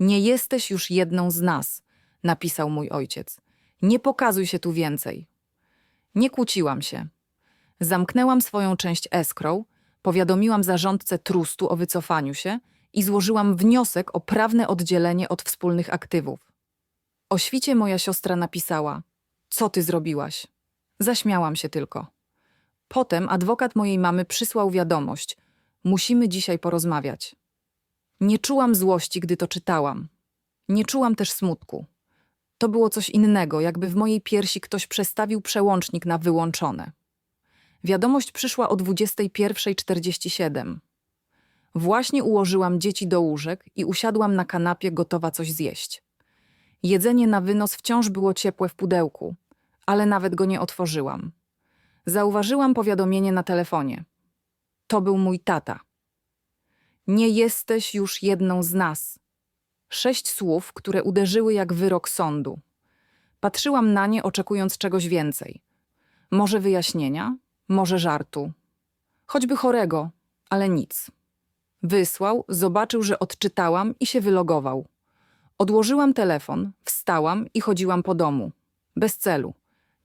Nie jesteś już jedną z nas, napisał mój ojciec. Nie pokazuj się tu więcej. Nie kłóciłam się. Zamknęłam swoją część escrow, powiadomiłam zarządcę trustu o wycofaniu się i złożyłam wniosek o prawne oddzielenie od wspólnych aktywów. O świcie moja siostra napisała: Co ty zrobiłaś? Zaśmiałam się tylko. Potem adwokat mojej mamy przysłał wiadomość: Musimy dzisiaj porozmawiać. Nie czułam złości, gdy to czytałam. Nie czułam też smutku. To było coś innego, jakby w mojej piersi ktoś przestawił przełącznik na wyłączone. Wiadomość przyszła o 21.47. Właśnie ułożyłam dzieci do łóżek i usiadłam na kanapie, gotowa coś zjeść. Jedzenie na wynos wciąż było ciepłe w pudełku, ale nawet go nie otworzyłam. Zauważyłam powiadomienie na telefonie. To był mój tata. Nie jesteś już jedną z nas. Sześć słów, które uderzyły jak wyrok sądu. Patrzyłam na nie, oczekując czegoś więcej. Może wyjaśnienia, może żartu. Choćby chorego, ale nic. Wysłał, zobaczył, że odczytałam i się wylogował. Odłożyłam telefon, wstałam i chodziłam po domu. Bez celu.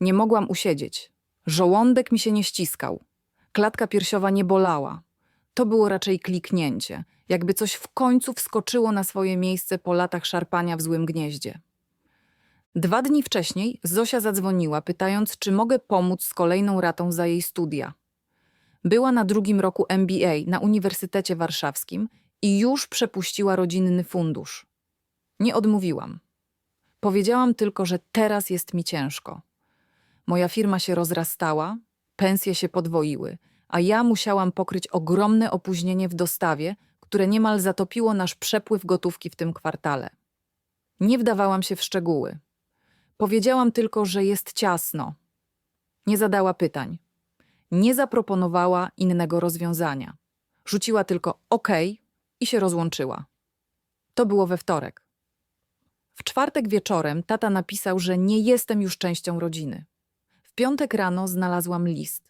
Nie mogłam usiedzieć. Żołądek mi się nie ściskał. Klatka piersiowa nie bolała. To było raczej kliknięcie, jakby coś w końcu wskoczyło na swoje miejsce po latach szarpania w złym gnieździe. Dwa dni wcześniej Zosia zadzwoniła, pytając, czy mogę pomóc z kolejną ratą za jej studia. Była na drugim roku MBA na Uniwersytecie Warszawskim i już przepuściła rodzinny fundusz. Nie odmówiłam. Powiedziałam tylko, że teraz jest mi ciężko. Moja firma się rozrastała, pensje się podwoiły, a ja musiałam pokryć ogromne opóźnienie w dostawie, które niemal zatopiło nasz przepływ gotówki w tym kwartale. Nie wdawałam się w szczegóły. Powiedziałam tylko, że jest ciasno. Nie zadała pytań. Nie zaproponowała innego rozwiązania. Rzuciła tylko OK i się rozłączyła. To było we wtorek. W czwartek wieczorem tata napisał, że nie jestem już częścią rodziny. W piątek rano znalazłam list.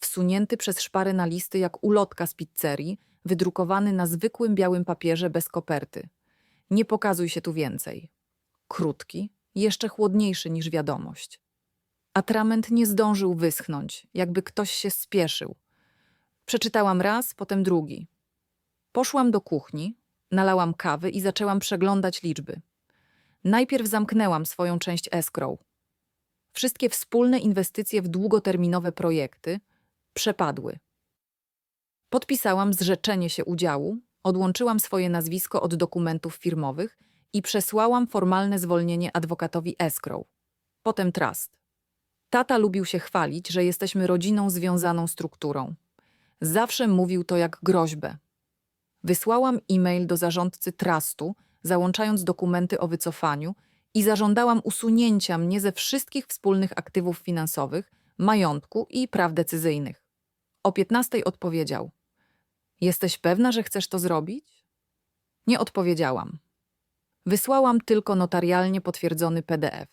Wsunięty przez szpary na listy jak ulotka z pizzerii, wydrukowany na zwykłym białym papierze bez koperty. Nie pokazuj się tu więcej. Krótki, jeszcze chłodniejszy niż wiadomość. Atrament nie zdążył wyschnąć, jakby ktoś się spieszył. Przeczytałam raz, potem drugi. Poszłam do kuchni, nalałam kawy i zaczęłam przeglądać liczby. Najpierw zamknęłam swoją część escrow. Wszystkie wspólne inwestycje w długoterminowe projekty przepadły. Podpisałam zrzeczenie się udziału, odłączyłam swoje nazwisko od dokumentów firmowych i przesłałam formalne zwolnienie adwokatowi escrow. Potem trust. Tata lubił się chwalić, że jesteśmy rodziną związaną strukturą. Zawsze mówił to jak groźbę. Wysłałam e-mail do zarządcy trustu, załączając dokumenty o wycofaniu i zażądałam usunięcia mnie ze wszystkich wspólnych aktywów finansowych, majątku i praw decyzyjnych. O 15 odpowiedział: Jesteś pewna, że chcesz to zrobić? Nie odpowiedziałam. Wysłałam tylko notarialnie potwierdzony PDF.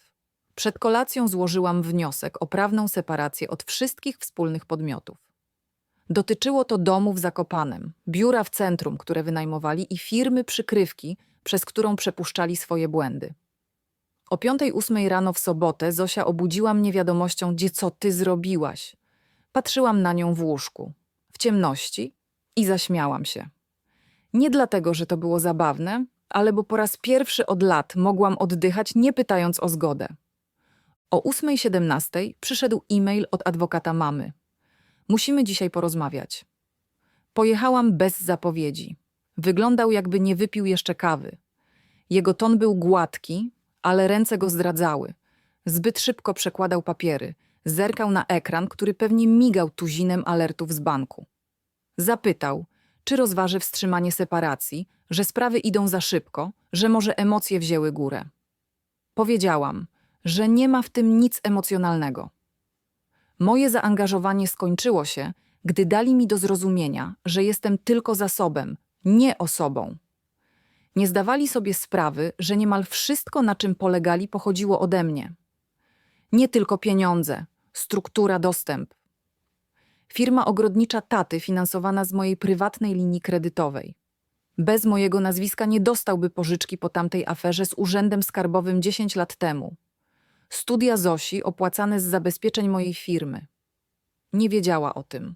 Przed kolacją złożyłam wniosek o prawną separację od wszystkich wspólnych podmiotów. Dotyczyło to domu w Zakopanem, biura w centrum, które wynajmowali i firmy przykrywki, przez którą przepuszczali swoje błędy. O piątej ósmej rano w sobotę Zosia obudziła mnie wiadomością, gdzie co ty zrobiłaś. Patrzyłam na nią w łóżku, w ciemności i zaśmiałam się. Nie dlatego, że to było zabawne, ale bo po raz pierwszy od lat mogłam oddychać, nie pytając o zgodę. O 8.17 przyszedł e-mail od adwokata mamy. Musimy dzisiaj porozmawiać. Pojechałam bez zapowiedzi. Wyglądał, jakby nie wypił jeszcze kawy. Jego ton był gładki, ale ręce go zdradzały. Zbyt szybko przekładał papiery. Zerkał na ekran, który pewnie migał tuzinem alertów z banku. Zapytał, czy rozważy wstrzymanie separacji, że sprawy idą za szybko, że może emocje wzięły górę. Powiedziałam, że nie ma w tym nic emocjonalnego. Moje zaangażowanie skończyło się, gdy dali mi do zrozumienia, że jestem tylko zasobem, nie osobą. Nie zdawali sobie sprawy, że niemal wszystko, na czym polegali, pochodziło ode mnie. Nie tylko pieniądze, struktura, dostęp. Firma ogrodnicza taty finansowana z mojej prywatnej linii kredytowej. Bez mojego nazwiska nie dostałby pożyczki po tamtej aferze z urzędem skarbowym 10 lat temu. Studia Zosi opłacane z zabezpieczeń mojej firmy. Nie wiedziała o tym.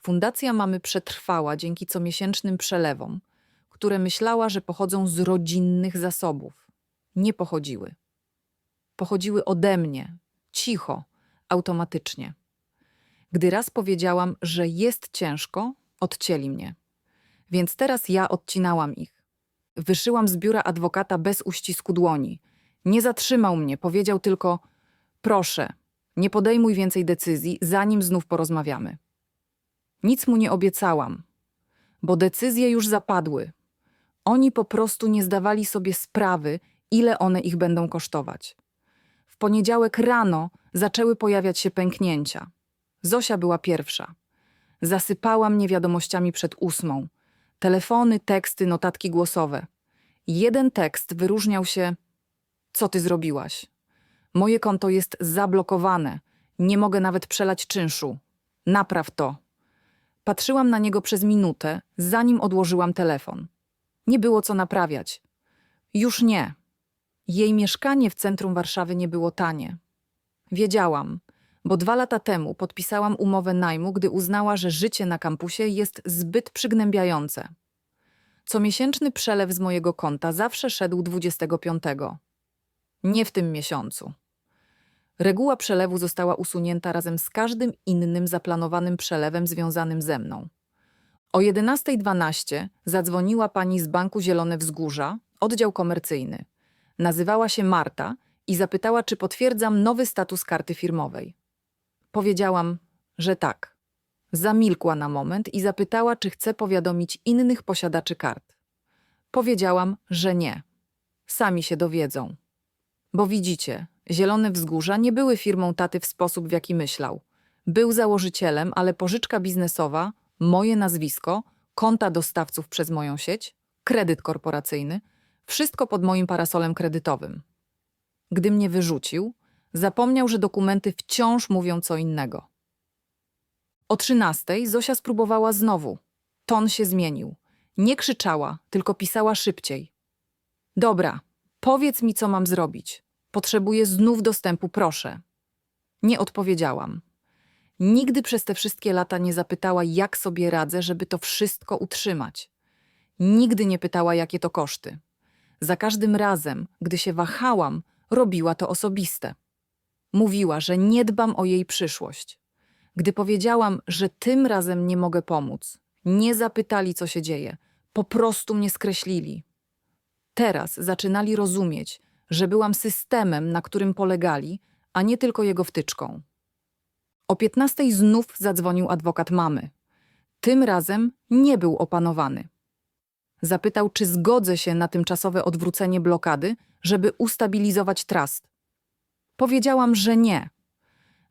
Fundacja mamy przetrwała dzięki comiesięcznym przelewom, które myślała, że pochodzą z rodzinnych zasobów. Nie pochodziły. Pochodziły ode mnie, cicho, automatycznie. Gdy raz powiedziałam, że jest ciężko, odcięli mnie. Więc teraz ja odcinałam ich. Wyszyłam z biura adwokata bez uścisku dłoni. Nie zatrzymał mnie, powiedział tylko: Proszę, nie podejmuj więcej decyzji, zanim znów porozmawiamy. Nic mu nie obiecałam, bo decyzje już zapadły. Oni po prostu nie zdawali sobie sprawy, ile one ich będą kosztować. W poniedziałek rano zaczęły pojawiać się pęknięcia. Zosia była pierwsza. Zasypała mnie wiadomościami przed ósmą. Telefony, teksty, notatki głosowe. Jeden tekst wyróżniał się: Co ty zrobiłaś? Moje konto jest zablokowane. Nie mogę nawet przelać czynszu. Napraw to. Patrzyłam na niego przez minutę, zanim odłożyłam telefon. Nie było co naprawiać. Już nie. Jej mieszkanie w centrum Warszawy nie było tanie. Wiedziałam, bo dwa lata temu podpisałam umowę najmu, gdy uznała, że życie na kampusie jest zbyt przygnębiające. Comiesięczny przelew z mojego konta zawsze szedł 25. Nie w tym miesiącu. Reguła przelewu została usunięta razem z każdym innym zaplanowanym przelewem związanym ze mną. O 11.12 zadzwoniła pani z Banku Zielone Wzgórza, oddział komercyjny. Nazywała się Marta i zapytała, czy potwierdzam nowy status karty firmowej. Powiedziałam, że tak. Zamilkła na moment i zapytała, czy chcę powiadomić innych posiadaczy kart. Powiedziałam, że nie. Sami się dowiedzą. Bo widzicie, Zielone Wzgórza nie były firmą taty w sposób, w jaki myślał. Był założycielem, ale pożyczka biznesowa, moje nazwisko, konta dostawców przez moją sieć, kredyt korporacyjny, wszystko pod moim parasolem kredytowym. Gdy mnie wyrzucił, zapomniał, że dokumenty wciąż mówią co innego. O trzynastej Zosia spróbowała znowu. Ton się zmienił. Nie krzyczała, tylko pisała szybciej. Dobra, powiedz mi, co mam zrobić. Potrzebuję znów dostępu, proszę. Nie odpowiedziałam. Nigdy przez te wszystkie lata nie zapytała, jak sobie radzę, żeby to wszystko utrzymać. Nigdy nie pytała, jakie to koszty. Za każdym razem, gdy się wahałam, robiła to osobiste. Mówiła, że nie dbam o jej przyszłość. Gdy powiedziałam, że tym razem nie mogę pomóc, nie zapytali, co się dzieje, po prostu mnie skreślili. Teraz zaczynali rozumieć, że byłam systemem, na którym polegali, a nie tylko jego wtyczką. O piętnastej znów zadzwonił adwokat mamy. Tym razem nie był opanowany. Zapytał, czy zgodzę się na tymczasowe odwrócenie blokady, żeby ustabilizować trust. Powiedziałam, że nie.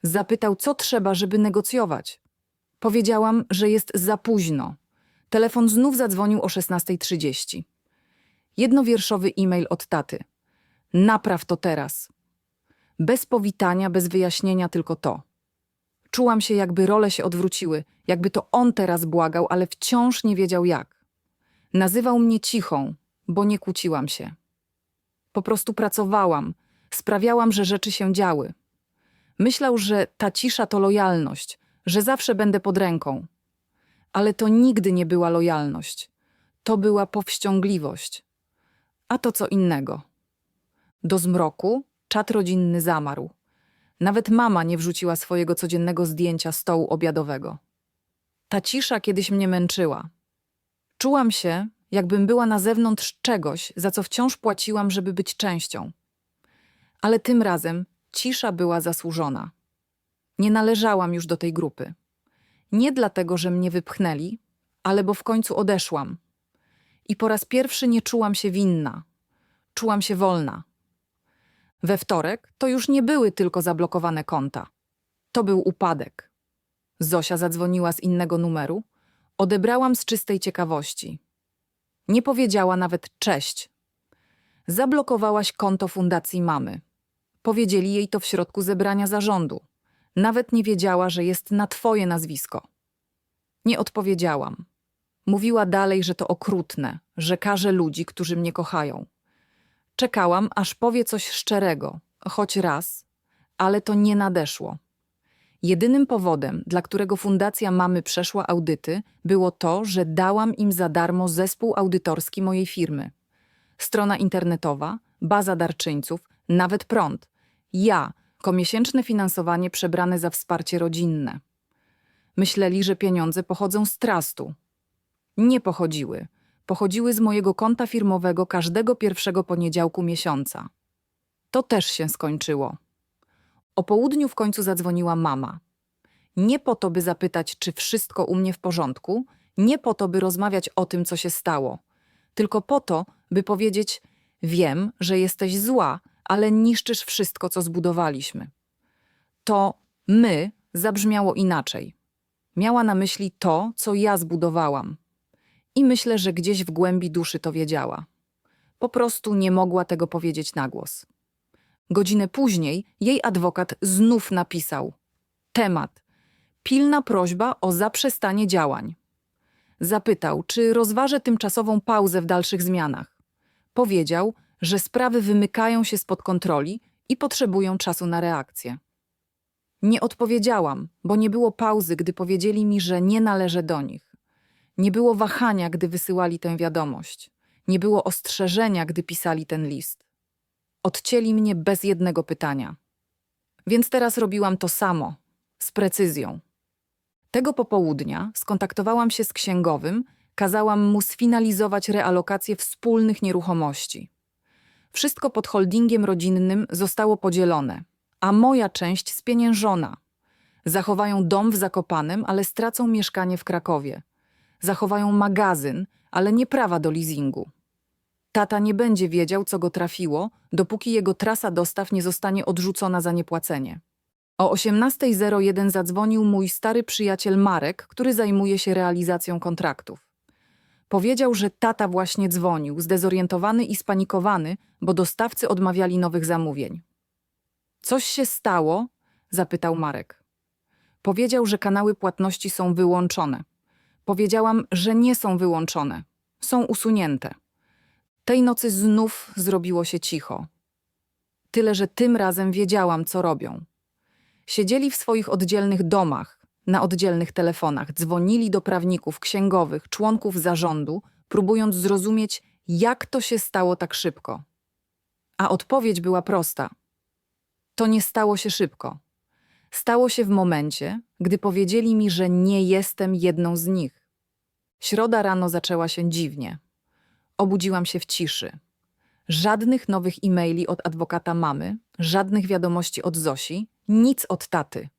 Zapytał, co trzeba, żeby negocjować. Powiedziałam, że jest za późno. Telefon znów zadzwonił o 16.30. Jednowierszowy e-mail od taty. Napraw to teraz. Bez powitania, bez wyjaśnienia, tylko to. Czułam się, jakby role się odwróciły, jakby to on teraz błagał, ale wciąż nie wiedział jak. Nazywał mnie cichą, bo nie kłóciłam się. Po prostu pracowałam, sprawiałam, że rzeczy się działy. Myślał, że ta cisza to lojalność, że zawsze będę pod ręką. Ale to nigdy nie była lojalność. To była powściągliwość. A to co innego. Do zmroku czat rodzinny zamarł. Nawet mama nie wrzuciła swojego codziennego zdjęcia stołu obiadowego. Ta cisza kiedyś mnie męczyła. Czułam się, jakbym była na zewnątrz czegoś, za co wciąż płaciłam, żeby być częścią. Ale tym razem cisza była zasłużona. Nie należałam już do tej grupy. Nie dlatego, że mnie wypchnęli, ale bo w końcu odeszłam. I po raz pierwszy nie czułam się winna. Czułam się wolna. We wtorek to już nie były tylko zablokowane konta. To był upadek. Zosia zadzwoniła z innego numeru. Odebrałam z czystej ciekawości. Nie powiedziała nawet cześć. Zablokowałaś konto fundacji mamy. Powiedzieli jej to w środku zebrania zarządu. Nawet nie wiedziała, że jest na twoje nazwisko. Nie odpowiedziałam. Mówiła dalej, że to okrutne, że karze ludzi, którzy mnie kochają. Czekałam, aż powie coś szczerego, choć raz, ale to nie nadeszło. Jedynym powodem, dla którego Fundacja Mamy przeszła audyty, było to, że dałam im za darmo zespół audytorski mojej firmy. Strona internetowa, baza darczyńców, nawet prąd. Ja, komiesięczne finansowanie przebrane za wsparcie rodzinne. Myśleli, że pieniądze pochodzą z trastu. Nie pochodziły. Pochodziły z mojego konta firmowego każdego pierwszego poniedziałku miesiąca. To też się skończyło. O południu w końcu zadzwoniła mama. Nie po to, by zapytać, czy wszystko u mnie w porządku, nie po to, by rozmawiać o tym, co się stało, tylko po to, by powiedzieć: Wiem, że jesteś zła, ale niszczysz wszystko, co zbudowaliśmy. To my zabrzmiało inaczej. Miała na myśli to, co ja zbudowałam. I myślę, że gdzieś w głębi duszy to wiedziała. Po prostu nie mogła tego powiedzieć na głos. Godzinę później jej adwokat znów napisał: Temat: Pilna prośba o zaprzestanie działań. Zapytał, czy rozważę tymczasową pauzę w dalszych zmianach. Powiedział, że sprawy wymykają się spod kontroli i potrzebują czasu na reakcję. Nie odpowiedziałam, bo nie było pauzy, gdy powiedzieli mi, że nie należę do nich. Nie było wahania, gdy wysyłali tę wiadomość. Nie było ostrzeżenia, gdy pisali ten list. Odcięli mnie bez jednego pytania. Więc teraz robiłam to samo, z precyzją. Tego popołudnia skontaktowałam się z księgowym, kazałam mu sfinalizować realokację wspólnych nieruchomości. Wszystko pod holdingiem rodzinnym zostało podzielone, a moja część spieniężona. Zachowają dom w Zakopanem, ale stracą mieszkanie w Krakowie. Zachowają magazyn, ale nie prawa do leasingu. Tata nie będzie wiedział, co go trafiło, dopóki jego trasa dostaw nie zostanie odrzucona za niepłacenie. O 18.01 zadzwonił mój stary przyjaciel Marek, który zajmuje się realizacją kontraktów. Powiedział, że tata właśnie dzwonił, zdezorientowany i spanikowany, bo dostawcy odmawiali nowych zamówień. Coś się stało? zapytał Marek. Powiedział, że kanały płatności są wyłączone. Powiedziałam, że nie są wyłączone. Są usunięte. Tej nocy znów zrobiło się cicho. Tyle, że tym razem wiedziałam, co robią. Siedzieli w swoich oddzielnych domach, na oddzielnych telefonach, dzwonili do prawników, księgowych, członków zarządu, próbując zrozumieć, jak to się stało tak szybko. A odpowiedź była prosta. To nie stało się szybko. Stało się w momencie, gdy powiedzieli mi, że nie jestem jedną z nich. Środa rano zaczęła się dziwnie. Obudziłam się w ciszy. Żadnych nowych e-maili od adwokata mamy, żadnych wiadomości od Zosi, nic od taty.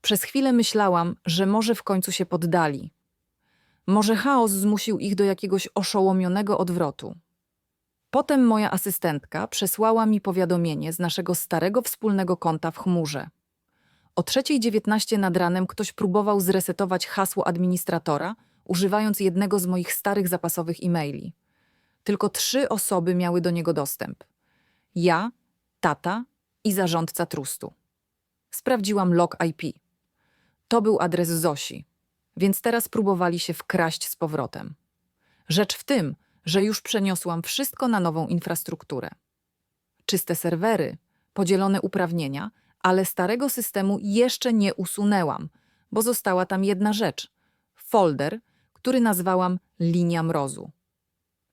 Przez chwilę myślałam, że może w końcu się poddali. Może chaos zmusił ich do jakiegoś oszołomionego odwrotu. Potem moja asystentka przesłała mi powiadomienie z naszego starego wspólnego konta w chmurze. O 3.19 nad ranem ktoś próbował zresetować hasło administratora, używając jednego z moich starych zapasowych e-maili. Tylko trzy osoby miały do niego dostęp. Ja, tata i zarządca trustu. Sprawdziłam log IP. To był adres Zosi, więc teraz próbowali się wkraść z powrotem. Rzecz w tym, że już przeniosłam wszystko na nową infrastrukturę. Czyste serwery, podzielone uprawnienia, ale starego systemu jeszcze nie usunęłam, bo została tam jedna rzecz folder, który nazwałam linia mrozu.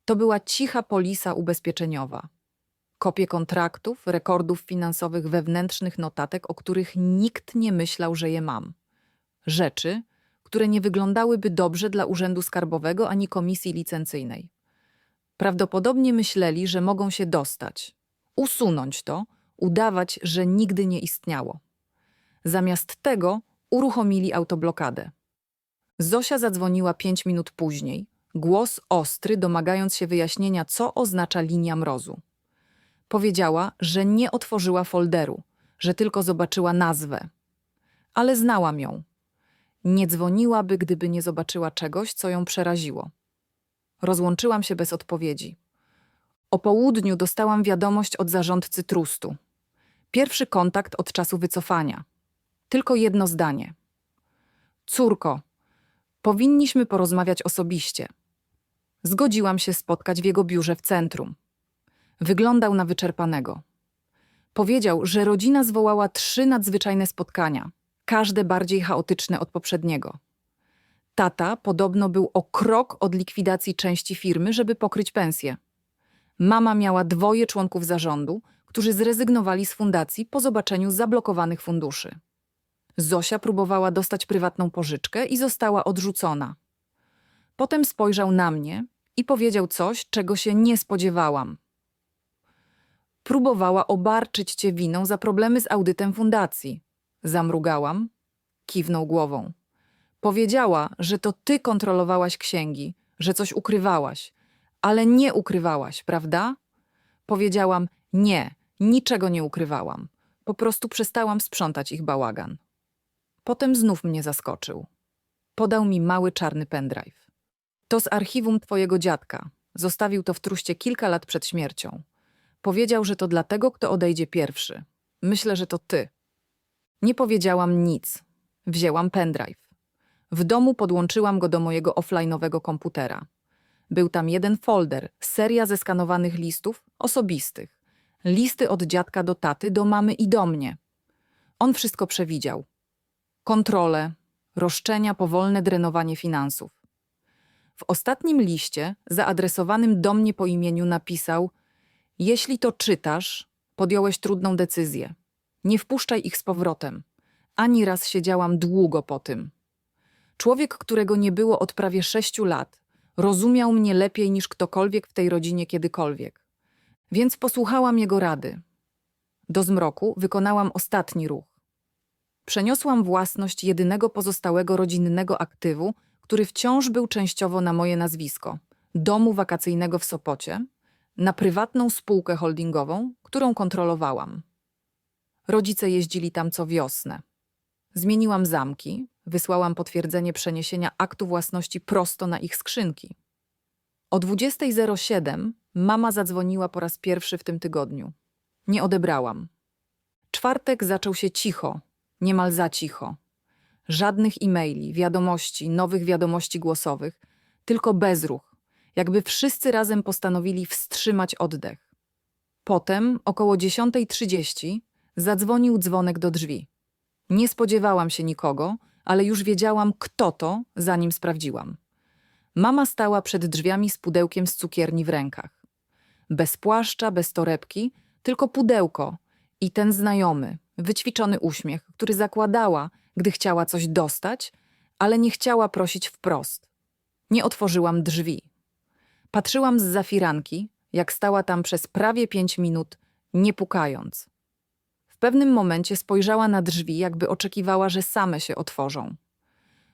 To była cicha polisa ubezpieczeniowa. Kopie kontraktów, rekordów finansowych, wewnętrznych notatek, o których nikt nie myślał, że je mam. Rzeczy, które nie wyglądałyby dobrze dla Urzędu Skarbowego ani Komisji Licencyjnej. Prawdopodobnie myśleli, że mogą się dostać, usunąć to, udawać, że nigdy nie istniało. Zamiast tego uruchomili autoblokadę. Zosia zadzwoniła pięć minut później, głos ostry, domagając się wyjaśnienia, co oznacza linia mrozu. Powiedziała, że nie otworzyła folderu, że tylko zobaczyła nazwę. Ale znałam ją. Nie dzwoniłaby, gdyby nie zobaczyła czegoś, co ją przeraziło. Rozłączyłam się bez odpowiedzi. O południu dostałam wiadomość od zarządcy trustu. Pierwszy kontakt od czasu wycofania. Tylko jedno zdanie. Córko, Powinniśmy porozmawiać osobiście. Zgodziłam się spotkać w jego biurze w centrum. Wyglądał na wyczerpanego. Powiedział, że rodzina zwołała trzy nadzwyczajne spotkania, każde bardziej chaotyczne od poprzedniego. Tata podobno był o krok od likwidacji części firmy, żeby pokryć pensję. Mama miała dwoje członków zarządu, którzy zrezygnowali z fundacji po zobaczeniu zablokowanych funduszy. Zosia próbowała dostać prywatną pożyczkę i została odrzucona. Potem spojrzał na mnie i powiedział coś, czego się nie spodziewałam. Próbowała obarczyć cię winą za problemy z audytem fundacji. Zamrugałam, kiwnął głową. Powiedziała, że to ty kontrolowałaś księgi, że coś ukrywałaś, ale nie ukrywałaś, prawda? Powiedziałam: Nie, niczego nie ukrywałam. Po prostu przestałam sprzątać ich bałagan. Potem znów mnie zaskoczył. Podał mi mały czarny pendrive. To z archiwum twojego dziadka. Zostawił to w truście kilka lat przed śmiercią. Powiedział, że to dla tego, kto odejdzie pierwszy. Myślę, że to ty. Nie powiedziałam nic. Wzięłam pendrive. W domu podłączyłam go do mojego offline'owego komputera. Był tam jeden folder, seria zeskanowanych listów osobistych. Listy od dziadka do taty, do mamy i do mnie. On wszystko przewidział. Kontrole, roszczenia, powolne drenowanie finansów. W ostatnim liście, zaadresowanym do mnie po imieniu, napisał: Jeśli to czytasz, podjąłeś trudną decyzję. Nie wpuszczaj ich z powrotem. Ani raz siedziałam długo po tym. Człowiek, którego nie było od prawie sześciu lat, rozumiał mnie lepiej niż ktokolwiek w tej rodzinie kiedykolwiek. Więc posłuchałam jego rady. Do zmroku wykonałam ostatni ruch. Przeniosłam własność jedynego pozostałego rodzinnego aktywu, który wciąż był częściowo na moje nazwisko, domu wakacyjnego w Sopocie, na prywatną spółkę holdingową, którą kontrolowałam. Rodzice jeździli tam co wiosnę. Zmieniłam zamki, wysłałam potwierdzenie przeniesienia aktu własności prosto na ich skrzynki. O 20.07 mama zadzwoniła po raz pierwszy w tym tygodniu. Nie odebrałam. Czwartek zaczął się cicho, niemal za cicho. Żadnych e-maili, wiadomości, nowych wiadomości głosowych, tylko bezruch, jakby wszyscy razem postanowili wstrzymać oddech. Potem, około 10.30, zadzwonił dzwonek do drzwi. Nie spodziewałam się nikogo, ale już wiedziałam, kto to, zanim sprawdziłam. Mama stała przed drzwiami z pudełkiem z cukierni w rękach. Bez płaszcza, bez torebki, tylko pudełko i ten znajomy, wyćwiczony uśmiech, który zakładała, gdy chciała coś dostać, ale nie chciała prosić wprost. Nie otworzyłam drzwi. Patrzyłam z zafiranki, jak stała tam przez prawie pięć minut, nie pukając. W pewnym momencie spojrzała na drzwi, jakby oczekiwała, że same się otworzą.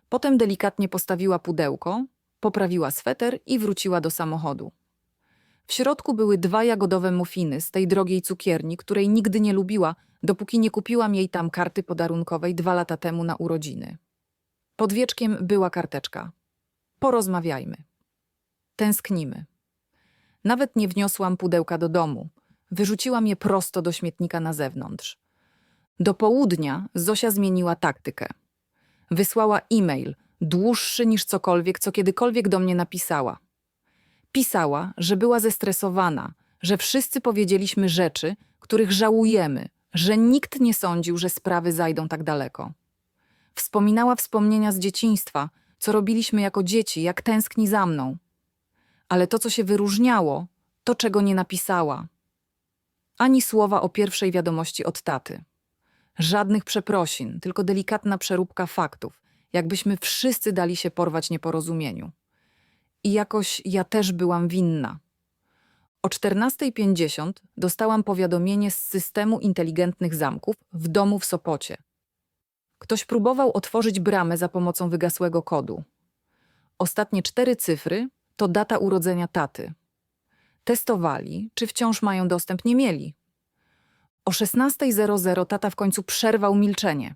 Potem delikatnie postawiła pudełko, poprawiła sweter i wróciła do samochodu. W środku były dwa jagodowe mufiny z tej drogiej cukierni, której nigdy nie lubiła, dopóki nie kupiłam jej tam karty podarunkowej dwa lata temu na urodziny. Pod wieczkiem była karteczka. Porozmawiajmy. Tęsknimy. Nawet nie wniosłam pudełka do domu. Wyrzuciłam je prosto do śmietnika na zewnątrz. Do południa Zosia zmieniła taktykę. Wysłała e-mail, dłuższy niż cokolwiek, co kiedykolwiek do mnie napisała. Pisała, że była zestresowana, że wszyscy powiedzieliśmy rzeczy, których żałujemy, że nikt nie sądził, że sprawy zajdą tak daleko. Wspominała wspomnienia z dzieciństwa, co robiliśmy jako dzieci, jak tęskni za mną. Ale to, co się wyróżniało, to czego nie napisała. Ani słowa o pierwszej wiadomości od taty. Żadnych przeprosin, tylko delikatna przeróbka faktów, jakbyśmy wszyscy dali się porwać nieporozumieniu. I jakoś ja też byłam winna. O 14.50 dostałam powiadomienie z systemu inteligentnych zamków w domu w Sopocie. Ktoś próbował otworzyć bramę za pomocą wygasłego kodu. Ostatnie cztery cyfry to data urodzenia taty. Testowali, czy wciąż mają dostęp, nie mieli. O 16.00 tata w końcu przerwał milczenie.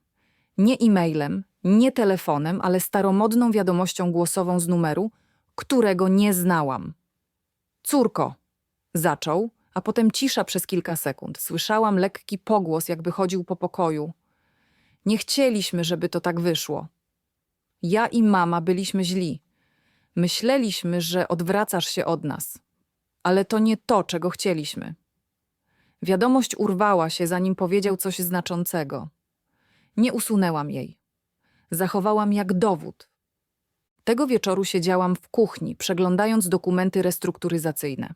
Nie e-mailem, nie telefonem, ale staromodną wiadomością głosową z numeru, którego nie znałam. Córko, zaczął, a potem cisza przez kilka sekund. Słyszałam lekki pogłos, jakby chodził po pokoju. Nie chcieliśmy, żeby to tak wyszło. Ja i mama byliśmy źli. Myśleliśmy, że odwracasz się od nas, ale to nie to, czego chcieliśmy. Wiadomość urwała się, zanim powiedział coś znaczącego. Nie usunęłam jej. Zachowałam jak dowód. Tego wieczoru siedziałam w kuchni, przeglądając dokumenty restrukturyzacyjne.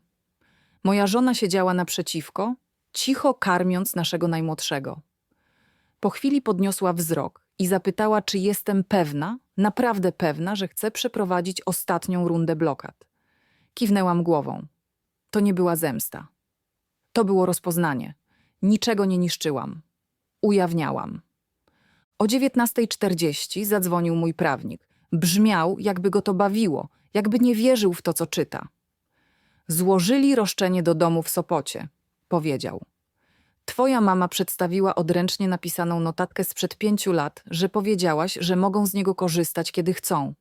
Moja żona siedziała naprzeciwko, cicho karmiąc naszego najmłodszego. Po chwili podniosła wzrok i zapytała, czy jestem pewna, naprawdę pewna, że chcę przeprowadzić ostatnią rundę blokad. Kiwnęłam głową. To nie była zemsta. To było rozpoznanie. Niczego nie niszczyłam. Ujawniałam. O 19.40 zadzwonił mój prawnik. Brzmiał, jakby go to bawiło, jakby nie wierzył w to, co czyta. Złożyli roszczenie do domu w Sopocie, powiedział. Twoja mama przedstawiła odręcznie napisaną notatkę sprzed pięciu lat, że powiedziałaś, że mogą z niego korzystać, kiedy chcą.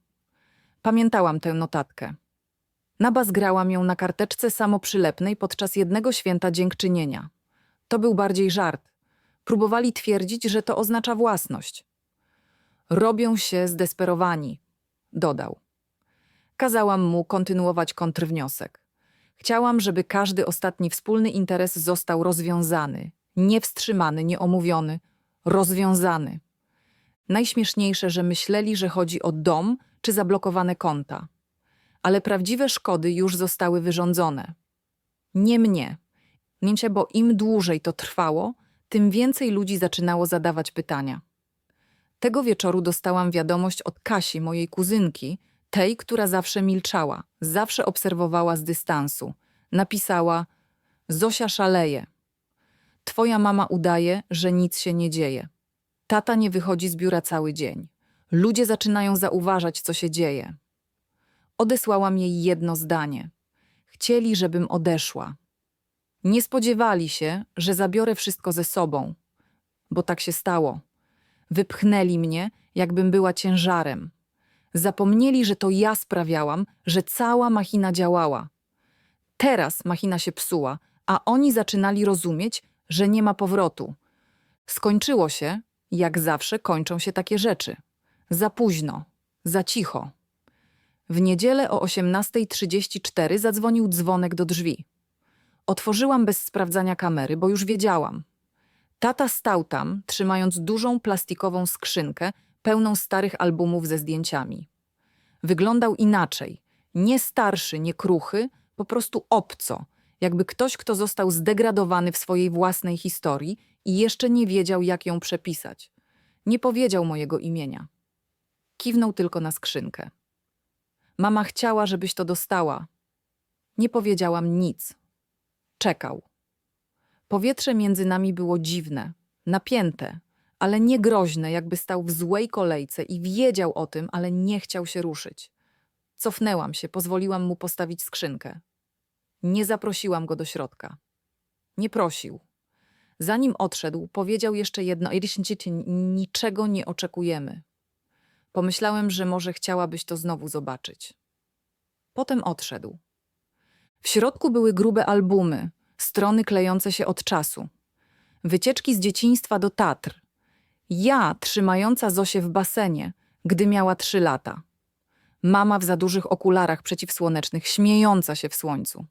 Pamiętałam tę notatkę. Nabazgrałam ją na karteczce samoprzylepnej podczas jednego święta dziękczynienia. To był bardziej żart. Próbowali twierdzić, że to oznacza własność. Robią się zdesperowani, dodał. Kazałam mu kontynuować kontrwniosek. Chciałam, żeby każdy ostatni wspólny interes został rozwiązany, nie wstrzymany, nie omówiony, rozwiązany. Najśmieszniejsze, że myśleli, że chodzi o dom czy zablokowane konta. Ale prawdziwe szkody już zostały wyrządzone. Nie mnie. Mięcie, bo im dłużej to trwało, tym więcej ludzi zaczynało zadawać pytania. Tego wieczoru dostałam wiadomość od Kasi, mojej kuzynki, tej, która zawsze milczała, zawsze obserwowała z dystansu. Napisała: Zosia szaleje. Twoja mama udaje, że nic się nie dzieje. Tata nie wychodzi z biura cały dzień. Ludzie zaczynają zauważać, co się dzieje. Odesłałam jej jedno zdanie. Chcieli, żebym odeszła. Nie spodziewali się, że zabiorę wszystko ze sobą, bo tak się stało. Wypchnęli mnie, jakbym była ciężarem. Zapomnieli, że to ja sprawiałam, że cała machina działała. Teraz machina się psuła, a oni zaczynali rozumieć, że nie ma powrotu. Skończyło się, jak zawsze kończą się takie rzeczy. Za późno, za cicho. W niedzielę o 18.34 zadzwonił dzwonek do drzwi. Otworzyłam bez sprawdzania kamery, bo już wiedziałam. Tata stał tam, trzymając dużą plastikową skrzynkę pełną starych albumów ze zdjęciami. Wyglądał inaczej. Nie starszy, nie kruchy, po prostu obco, jakby ktoś, kto został zdegradowany w swojej własnej historii i jeszcze nie wiedział, jak ją przepisać. Nie powiedział mojego imienia. Kiwnął tylko na skrzynkę. Mama chciała, żebyś to dostała. Nie powiedziałam nic. Czekał. Powietrze między nami było dziwne, napięte, ale nie groźne, jakby stał w złej kolejce i wiedział o tym, ale nie chciał się ruszyć. Cofnęłam się, pozwoliłam mu postawić skrzynkę. Nie zaprosiłam go do środka. Nie prosił. Zanim odszedł, powiedział jeszcze jedno: "Dzieci, niczego nie oczekujemy. Pomyślałem, że może chciałabyś to znowu zobaczyć. Potem odszedł. W środku były grube albumy, strony klejące się od czasu. Wycieczki z dzieciństwa do Tatr. Ja trzymająca Zosię w basenie, gdy miała trzy lata. Mama w za dużych okularach przeciwsłonecznych, śmiejąca się w słońcu.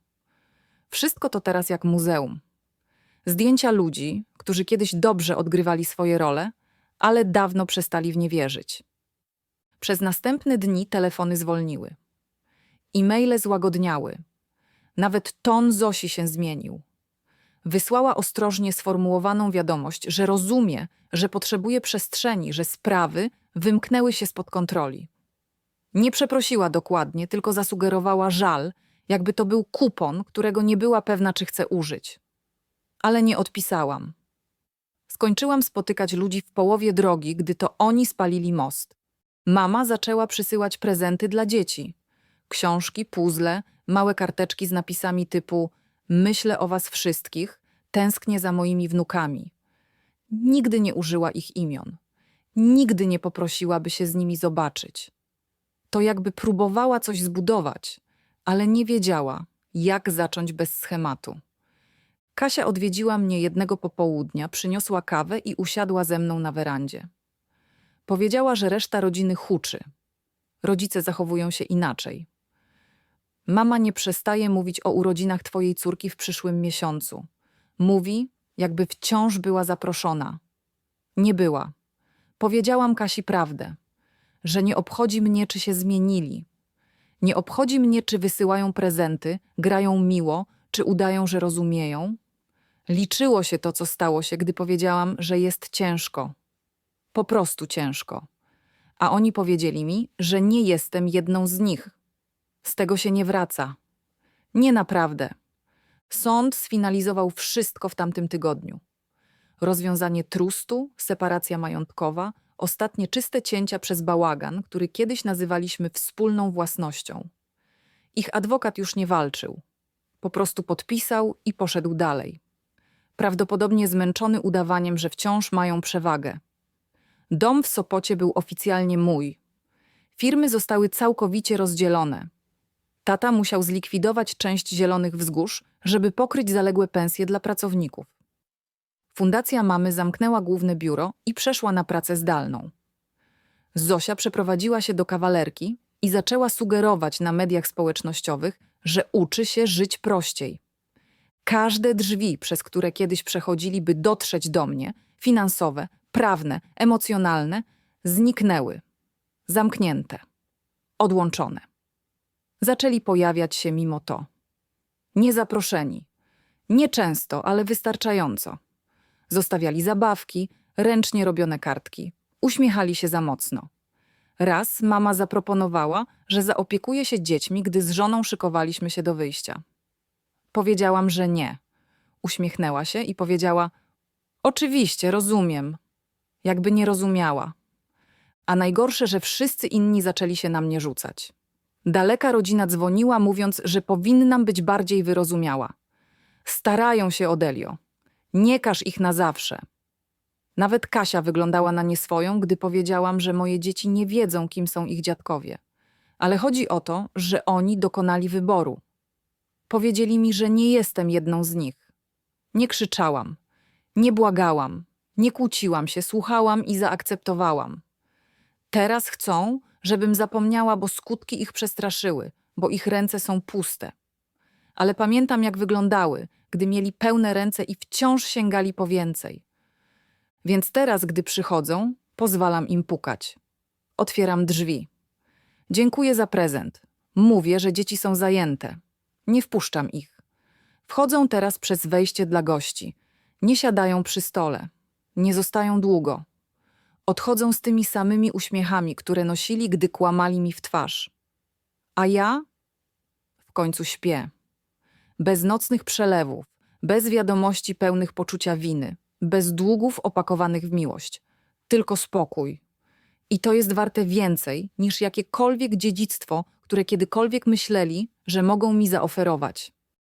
Wszystko to teraz jak muzeum. Zdjęcia ludzi, którzy kiedyś dobrze odgrywali swoje role, ale dawno przestali w nie wierzyć. Przez następne dni telefony zwolniły. E-maile złagodniały. Nawet ton Zosi się zmienił. Wysłała ostrożnie sformułowaną wiadomość, że rozumie, że potrzebuje przestrzeni, że sprawy wymknęły się spod kontroli. Nie przeprosiła dokładnie, tylko zasugerowała żal, jakby to był kupon, którego nie była pewna, czy chce użyć. Ale nie odpisałam. Skończyłam spotykać ludzi w połowie drogi, gdy to oni spalili most. Mama zaczęła przysyłać prezenty dla dzieci. Książki, puzzle, małe karteczki z napisami typu Myślę o was wszystkich, tęsknię za moimi wnukami. Nigdy nie użyła ich imion. Nigdy nie poprosiła, by się z nimi zobaczyć. To jakby próbowała coś zbudować, ale nie wiedziała, jak zacząć bez schematu. Kasia odwiedziła mnie jednego popołudnia, przyniosła kawę i usiadła ze mną na werandzie. Powiedziała, że reszta rodziny huczy, rodzice zachowują się inaczej. Mama nie przestaje mówić o urodzinach twojej córki w przyszłym miesiącu. Mówi, jakby wciąż była zaproszona. Nie była. Powiedziałam Kasi prawdę, że nie obchodzi mnie, czy się zmienili. Nie obchodzi mnie, czy wysyłają prezenty, grają miło, czy udają, że rozumieją. Liczyło się to, co stało się, gdy powiedziałam, że jest ciężko. Po prostu ciężko. A oni powiedzieli mi, że nie jestem jedną z nich. Z tego się nie wraca. Nie naprawdę. Sąd sfinalizował wszystko w tamtym tygodniu. Rozwiązanie trustu, separacja majątkowa, ostatnie czyste cięcia przez bałagan, który kiedyś nazywaliśmy wspólną własnością. Ich adwokat już nie walczył. Po prostu podpisał i poszedł dalej. Prawdopodobnie zmęczony udawaniem, że wciąż mają przewagę. Dom w Sopocie był oficjalnie mój. Firmy zostały całkowicie rozdzielone. Tata musiał zlikwidować część zielonych wzgórz, żeby pokryć zaległe pensje dla pracowników. Fundacja mamy zamknęła główne biuro i przeszła na pracę zdalną. Zosia przeprowadziła się do kawalerki i zaczęła sugerować na mediach społecznościowych, że uczy się żyć prościej. Każde drzwi, przez które kiedyś przechodzili, by dotrzeć do mnie, finansowe, prawne, emocjonalne, zniknęły, zamknięte, odłączone. Zaczęli pojawiać się mimo to. Niezaproszeni. Nieczęsto, ale wystarczająco. Zostawiali zabawki, ręcznie robione kartki. Uśmiechali się za mocno. Raz mama zaproponowała, że zaopiekuje się dziećmi, gdy z żoną szykowaliśmy się do wyjścia. Powiedziałam, że nie. Uśmiechnęła się i powiedziała: Oczywiście, rozumiem. Jakby nie rozumiała. A najgorsze, że wszyscy inni zaczęli się na mnie rzucać. Daleka rodzina dzwoniła, mówiąc, że powinnam być bardziej wyrozumiała. Starają się, Odelio. Nie każ ich na zawsze. Nawet Kasia wyglądała na nie swoją, gdy powiedziałam, że moje dzieci nie wiedzą, kim są ich dziadkowie. Ale chodzi o to, że oni dokonali wyboru. Powiedzieli mi, że nie jestem jedną z nich. Nie krzyczałam, nie błagałam, nie kłóciłam się, słuchałam i zaakceptowałam. Teraz chcą, żebym zapomniała, bo skutki ich przestraszyły, bo ich ręce są puste. Ale pamiętam, jak wyglądały, gdy mieli pełne ręce i wciąż sięgali po więcej. Więc teraz, gdy przychodzą, pozwalam im pukać. Otwieram drzwi. Dziękuję za prezent. Mówię, że dzieci są zajęte. Nie wpuszczam ich. Wchodzą teraz przez wejście dla gości. Nie siadają przy stole. Nie zostają długo. Odchodzą z tymi samymi uśmiechami, które nosili, gdy kłamali mi w twarz. A ja w końcu śpię. Bez nocnych przelewów, bez wiadomości pełnych poczucia winy, bez długów opakowanych w miłość. Tylko spokój. I to jest warte więcej niż jakiekolwiek dziedzictwo, które kiedykolwiek myśleli, że mogą mi zaoferować.